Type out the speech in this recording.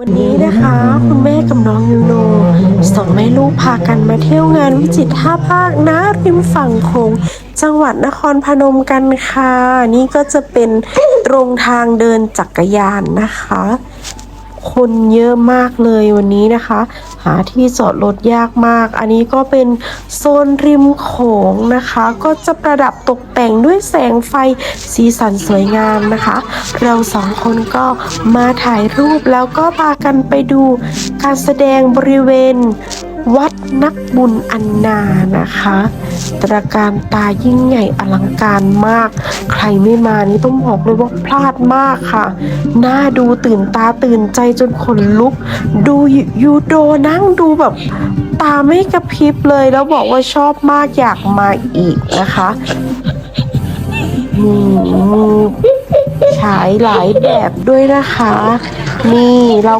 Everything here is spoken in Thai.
วันนี้นะคะคุณแม่กับน้องยูโนสองแม่ลูกพากันมาเที่ยวงานวิจิตรท่าภาคนะริมฝั่งโขงจังหวัดนครพนมกันค่ะ นี่ก็จะเป็นตรงทางเดินจักรยานนะคะ คนเยอะมากเลยวันนี้นะคะ หาที่จอดรถยากมาก อันนี้ก็เป็นโซนริมโขงนะคะ ก็จะประดับตกแต่งด้วยแสงไฟสีสันสวยงามนะคะ เราสองคนก็มาถ่ายรูปแล้วก็พากันไปดูการแสดงบริเวณวัดนักบุญอันนานะคะ ตรการตายิ่งใหญ่อลังการมาก ใครไม่มานี่ต้องบอกเลยว่าพลาดมากค่ะ น่าดูตื่นตาตื่นใจจนขนลุก ดูยูโดนั่งดูแบบตาไม่กระพริบเลย แล้วบอกว่าชอบมากอยากมาอีกนะคะนี่มีฉายหลายแบบด้วยนะคะ นี่เรา